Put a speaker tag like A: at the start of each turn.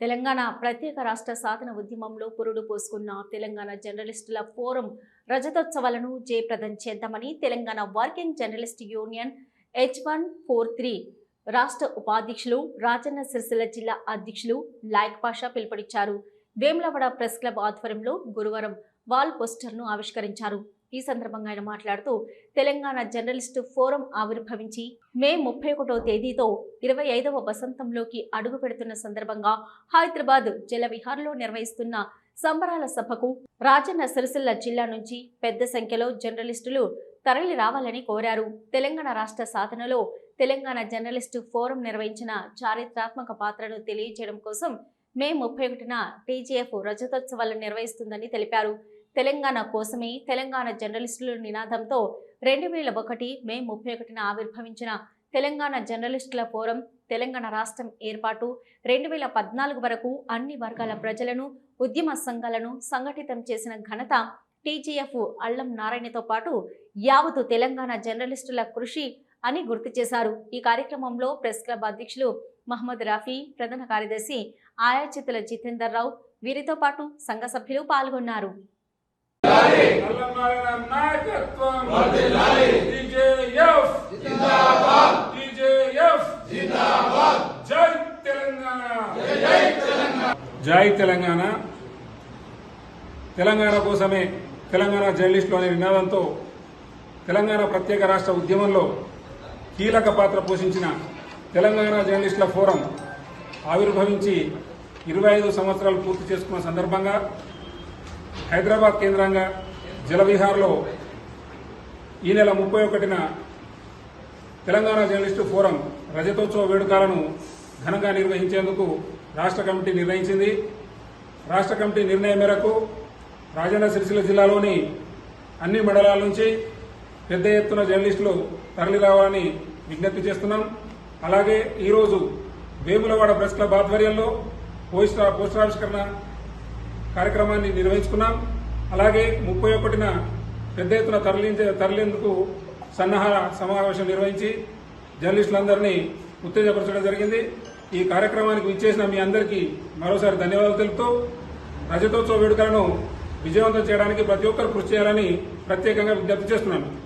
A: తెలంగాణ ప్రత్యేక రాష్ట్ర సాధన ఉద్యమంలో పురుడు పోసుకున్న తెలంగాణ జర్నలిస్టుల ఫోరం రజతోత్సవాలను జయప్రదం చేద్దామని Telangana working journalist union H one four three రాష్ట్ర ఉపాధ్యక్షులు రాజన్న సిరిసిల్ల జిల్లా అధ్యక్షులు లాయక్ పాషా పిలుపునిచ్చారు. వేములవాడ ప్రెస్ క్లబ్ ఆధ్వర్యంలో గురువారం వాల్ పోస్టర్ను ఆవిష్కరించారు. ఈ సందర్భంగా ఆయన మాట్లాడుతూ తెలంగాణ జర్నలిస్టు ఫోరం ఆవిర్భవించి మే ముప్పై ఒకటో తేదీతో ఇరవై ఐదవ వసంతంలోకి అడుగు పెడుతున్న సందర్భంగా హైదరాబాద్ జలవిహార్లో నిర్వహిస్తున్న సంబరాల సభకు రాజన్న సిరిసిల్ల జిల్లా నుంచి పెద్ద సంఖ్యలో జర్నలిస్టులు తరలి రావాలని కోరారు. తెలంగాణ రాష్ట్ర సాధనలో తెలంగాణ జర్నలిస్టు ఫోరం నిర్వహించిన చారిత్రాత్మక పాత్రను తెలియజేయడం కోసం మే ముప్పై ఒకటిన టీజీఎఫ్ రజతోత్సవాలను నిర్వహిస్తుందని తెలిపారు. తెలంగాణ కోసమే తెలంగాణ జర్నలిస్టుల నినాదంతో రెండు వేల ఒకటి మే ముప్పై ఒకటిన ఆవిర్భవించిన తెలంగాణ జర్నలిస్టుల ఫోరం తెలంగాణ రాష్ట్రం ఏర్పాటు రెండు వేల పద్నాలుగు వరకు అన్ని వర్గాల ప్రజలను ఉద్యమ సంఘాలను సంఘటితం చేసిన ఘనత టీజీఎఫ్ అల్లం నారాయణతో పాటు యావతు తెలంగాణ జర్నలిస్టుల కృషి అని గుర్తు చేశారు. ఈ కార్యక్రమంలో ప్రెస్ క్లబ్ అధ్యక్షులు మహమ్మద్ రఫీ ప్రధాన కార్యదర్శి ఆయాచితుల జితేందర్ రావు వీరితో పాటు సంఘ సభ్యులు పాల్గొన్నారు.
B: నాయకత్వం. టీజేఎఫ్ టీజేఎఫ్ జై తెలంగాణ. జై తెలంగాణ. తెలంగాణ కోసమే తెలంగాణ జర్నలిస్టులు అనే నినాదంతో తెలంగాణ ప్రత్యేక రాష్ట్ర ఉద్యమంలో కీలక పాత్ర పోషించిన తెలంగాణ జర్నలిస్టుల ఫోరం ఆవిర్భవించి ఇరవై ఐదు సంవత్సరాలు పూర్తి చేసుకున్న సందర్భంగా హైదరాబాద్ కేంద్రంగా జలవిహార్లో ఈ నెల ముప్పై ఒకటిన తెలంగాణ జర్నలిస్టు ఫోరం రజతోత్సవ వేడుకలను ఘనంగా నిర్వహించేందుకు రాష్ట్ర కమిటీ నిర్ణయించింది. రాష్ట్ర కమిటీ నిర్ణయం మేరకు రాజన్న సిరిసిల్ల జిల్లాలోని అన్ని మండలాల నుంచి పెద్ద ఎత్తున జర్నలిస్టులు తరలి రావాలని విజ్ఞప్తి చేస్తున్నాం. అలాగే ఈరోజు వేములవాడ ప్రెస్ క్లబ్ ఆధ్వర్యంలో పోస్ట్ పోస్టరావిష్కరణ కార్యక్రమాన్ని నిర్వహించుకున్నాం. అలాగే ముప్పై ఒకటిన పెద్ద ఎత్తున తరలించే తరలేందుకు సన్నాహాల సమావేశం నిర్వహించి జర్నలిస్టులందరినీ ఉత్తేజపరచడం జరిగింది. ఈ కార్యక్రమానికి విచ్చేసిన మీ అందరికీ మరోసారి ధన్యవాదాలు తెలుపుతూ రజతోత్సవ వేడుకలను విజయవంతం చేయడానికి ప్రతి ఒక్కరు కృషి చేయాలని ప్రత్యేకంగా విజ్ఞప్తి చేస్తున్నాను.